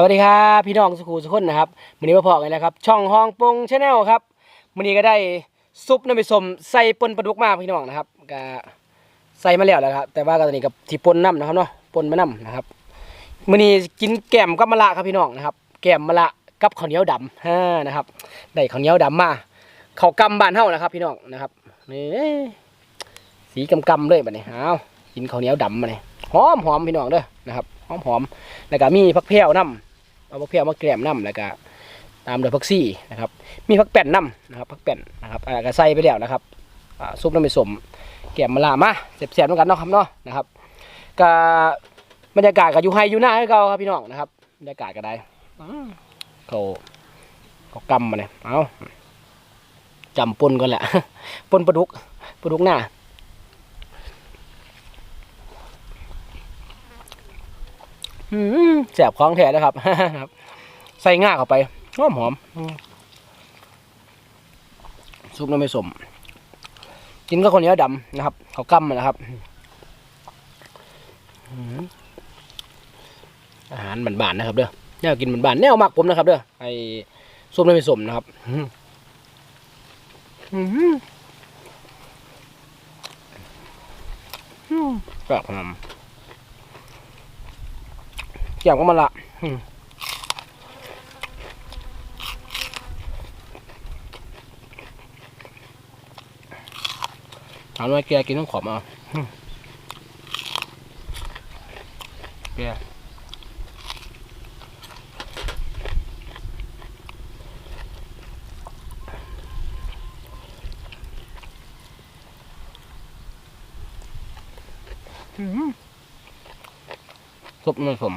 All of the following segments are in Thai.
สวัสดีครับพี่น้องสุขุสุขนนะครับวันนี้มาพอกันนะครับ ช่องห้องปงชาแนลครับวันนี้ก็ได้ซุปน้ำไปสมใส่ปนปลาดุกมาพี่น้องนะครับก็ใส่มาแล้วแหละครับ แต่ว่าก็ตอนนี้กับที่ปนน้ำนะครับเนาะปนมะน้ำนะครับวันนี้กินแกมกับมะละครับพี่น้องนะครับ แกมมะละกับข้าวเหนียวดำฮ่านะครับได้ข้าวเหนียวดำมาข้าวกำบานเฮานะครับ พี่น้องนะครับนี่สีกำกำเลยบัดนี้เอากินข้าวเหนียวดำมาเนี่ยหอมหอมพี่น้องเด้อนะครับหอมหอมแล้วก็มีผักแพรวน้ำ เอาผักเพียวมาแกล้มน้ำแล้วก็ตามด้วยผักซี่นะครับมีผักแป้นน้ำนะครับผักแป้นนะครับอ่าก็ใส่ไปแล้วนะครับอ่าซุปน้ำมันสมแกล้มมะลามาเสียบๆเหมือนกันเนาะครับเนาะนะครับก็บรรยากาศก็อยู่ไฮอยู่หน้าให้เก่าครับพี่น้องนะครับบรรยากาศก็ได้เขาเขากำมาเนี่ยเอาจำปนก่อนแหละปนปลาดุกปลาดุกหน้าอืม แสบคล้องแท้นะครับครับ ใส่ง่าเข้าไปหอมหอมซุปน้ำไม่สม กินก็คนเนี้ยดำนะครับ เขาวกำนะครับอาหารบานๆนะครับเด้อแนวกินบานๆแนวมักผมนะครับเด้อไอ้ซุปน้ำไม่สมนะครับอืมอืมแบบขนม แก้มก็มาละอืมถามว่าแกกินต้องขอบเอาอืมแกอืมซุปไม่สม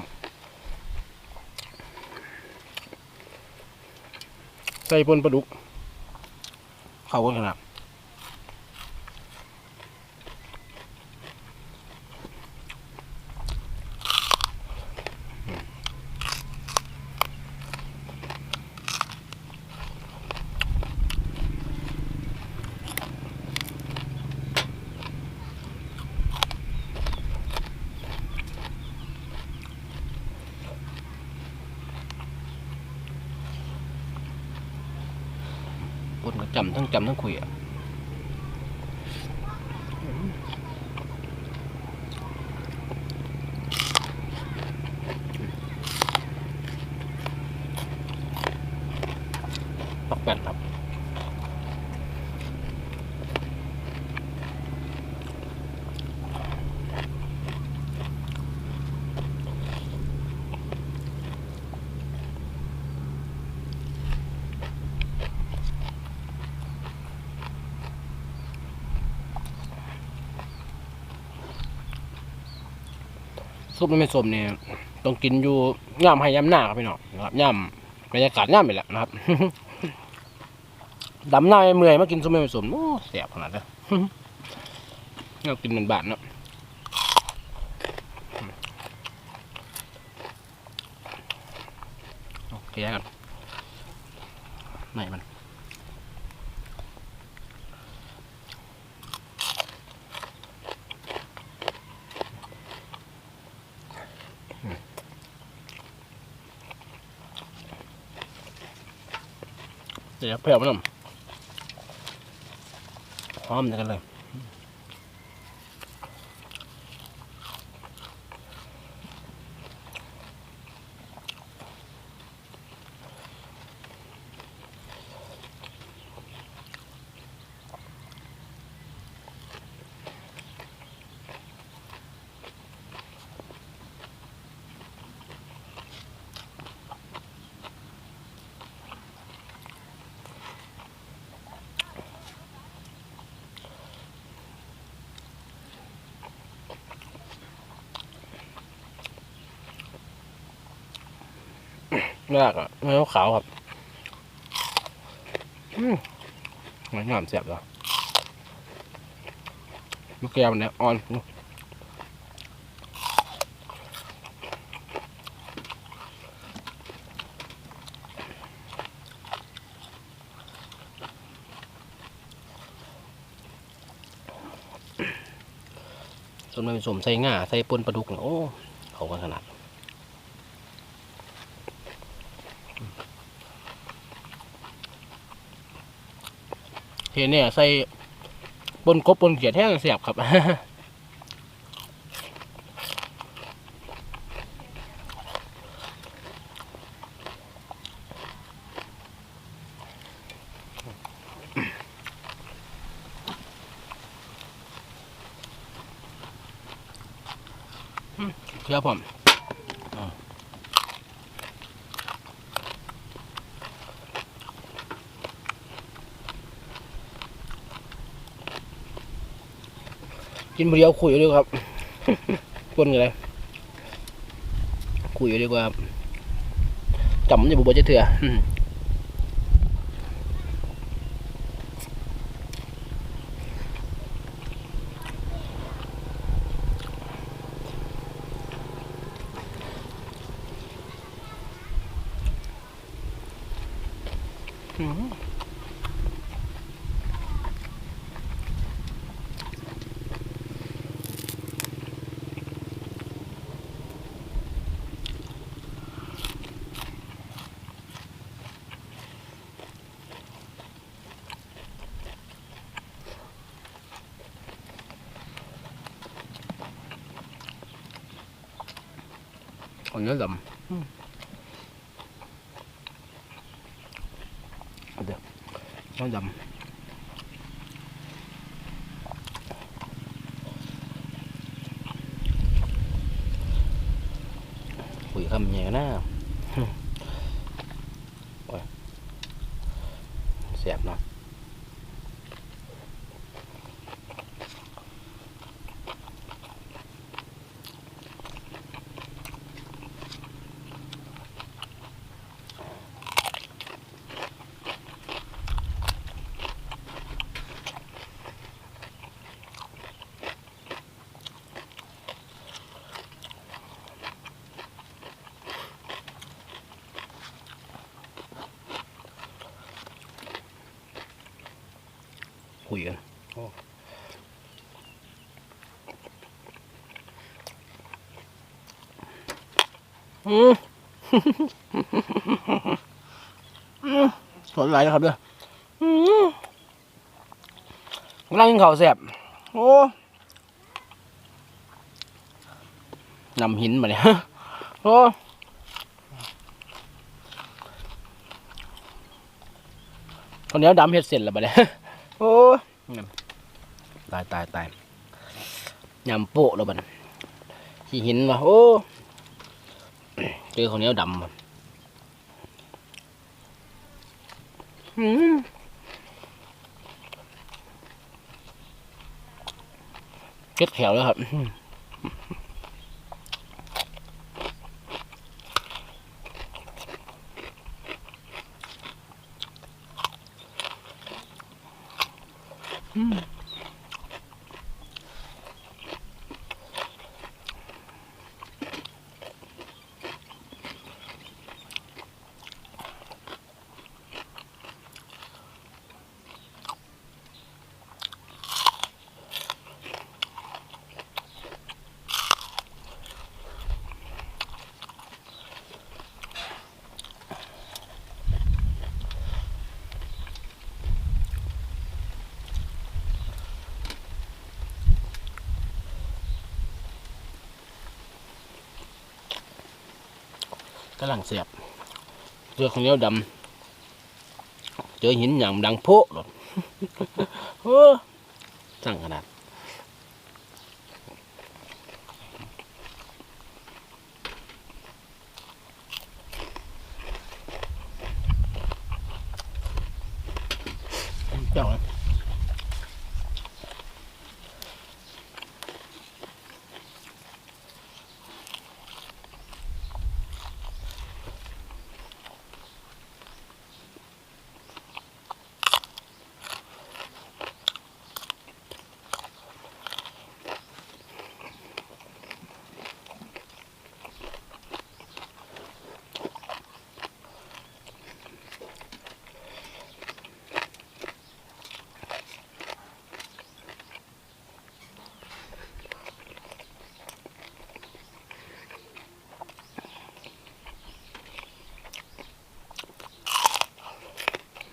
ใส่ปนปลาดุก เข้ากันขนาด ปนก็จำทั้งจำทั้งคุยอะ ซุปมันไม่สมเนี่ยต้องกินอยู่ย่ำให้ย่ำหน้าครับพี่น้องนะครับย่ำบรรยากาศย่ำไปแหละนะครับดำหน้าไม่เมื่อยมากินซุปไม่สมโอ้เสียบขนาดนั้นเรากินเหมือนบาทเนาะโอเคกันไหนมัน เดี๋ยวเผื่อมันหน่อยพร้อมกันเลย ยากอะเนื้อขาวครับอืมมันงามเสียบเหรอเมื่อกี้มันเนี่ยอ่อนส่วนมันผสมใส่ง่าใส่ปนปลาดุกเนี่ยโอ้เขากันขนาด เห็นเนี่ยใส่ปนกบปนเขียดแห้งเสียบครับเชื่อผม กินเดียวคุยอยู่ดีกว่าครับปนกันเลยคุยอยู่ดีกว่าครับจำจะบุบจะเถื่ออืม อืมเอาเนื้อดำอืมเอาเดี๋ยวเนื้อดำ คุยคำใหญ่กันนะอืมโอ้ยเสียบเนาะคุยกันโอ้อืมอืมสดไหลายนะครับเด้ออืมกำลังกินข้าวแซ่บโอ้นำหินมาเนี่ยโอ้คนนี้ดำเห็ดเสร็จแล้วปะเนี่ย โอ้ยตายตายตายยำโปะแล้วบัดนขี้หินว่ะโอ้เจอคนนี้ดำว่ะอืมเก็ดแขวแล้วครับ กำลังเสียบเจอคนนี้ดำเจอหินอย่างดังโพะหลดโอ้สั่งขนาดเจ้า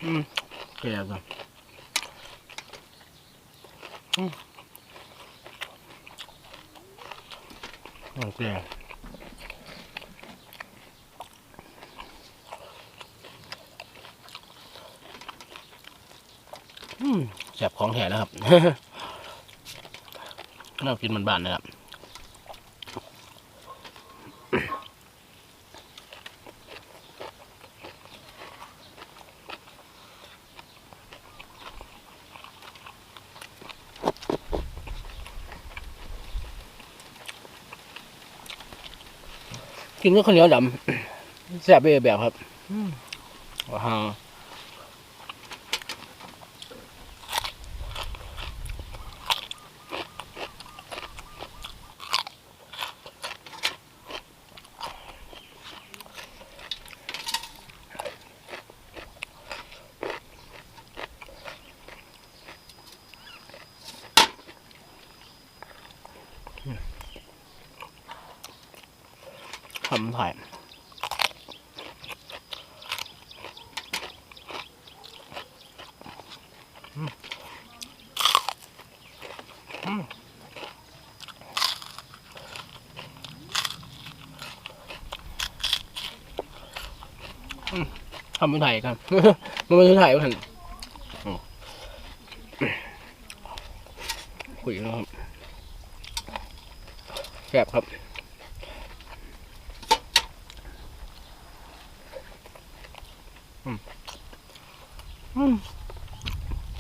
อืมแก่จ้ะอืมโอเคอืมแสบของแท้แล้วครับน่ากินมันบานนะครับ กินก็ข้าวเหนียวดำแซ่บไปอีกแบบครับว้าว ทำถ่ายทำเป็นไทยครับมันเป็นไทยกันคุยแล้วครับแซ่บครับ อืมอืม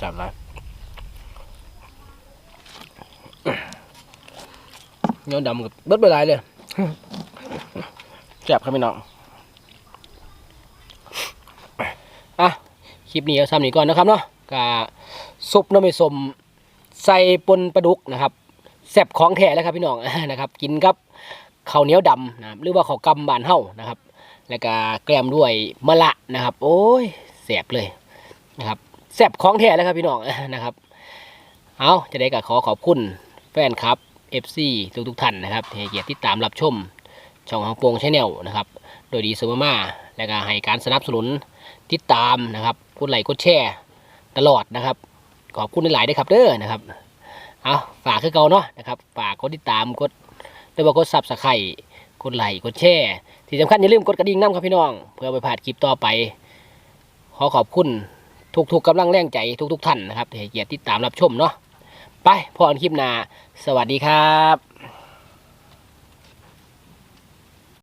จับไรเงี้ยวดำกับเบิดเบลายเลยแซ่บครับพี่น้องอะคลิปนี้เอาซ้ำนี้ก่อนนะครับเนาะกาซุปน้ำมันสมใส่ปนปลาดุกนะครับแซ่บของแท้แล้วครับพี่น้องนะครับ กินกับข้าวเหนียวดำนะครับหรือว่าข้าวกำบานเฮานะครับ แล้วก็แกล้มด้วยมะละนะครับ โอ้ยแซ่บเลยนะครับแซ่บของแท้แล้วครับพี่น้องนะครับ เอาจะได้ก็ขอขอบคุณแฟนครับ FC ทุกทุกท่านนะครับที่เกียรติติดตามรับชม ช่องของโปงชาแนลนะครับ โดยดีเสมอมาและก็ให้การสนับสนุนติดตามนะครับกดไลค์กดแชร์ตลอดนะครับ ขอบคุณหลายๆด้วยครับเด้อนะครับเอาฝากคือเก่าเนาะนะครับฝากกดติดตามกดหรือว่ากดซับสไครต์กดไลค์กดแชร์ ที่สำคัญอย่าลืมกดกระดิ่งน้ำครับพี่น้อง เพื่อไปผ่านคลิปต่อไป ขอขอบคุณทุกๆกำลังแรงใจทุกๆท่านนะครับที่ให้เกียรติติดตามรับชมเนาะไปพอกันคลิปหน้าสวัสดีครับ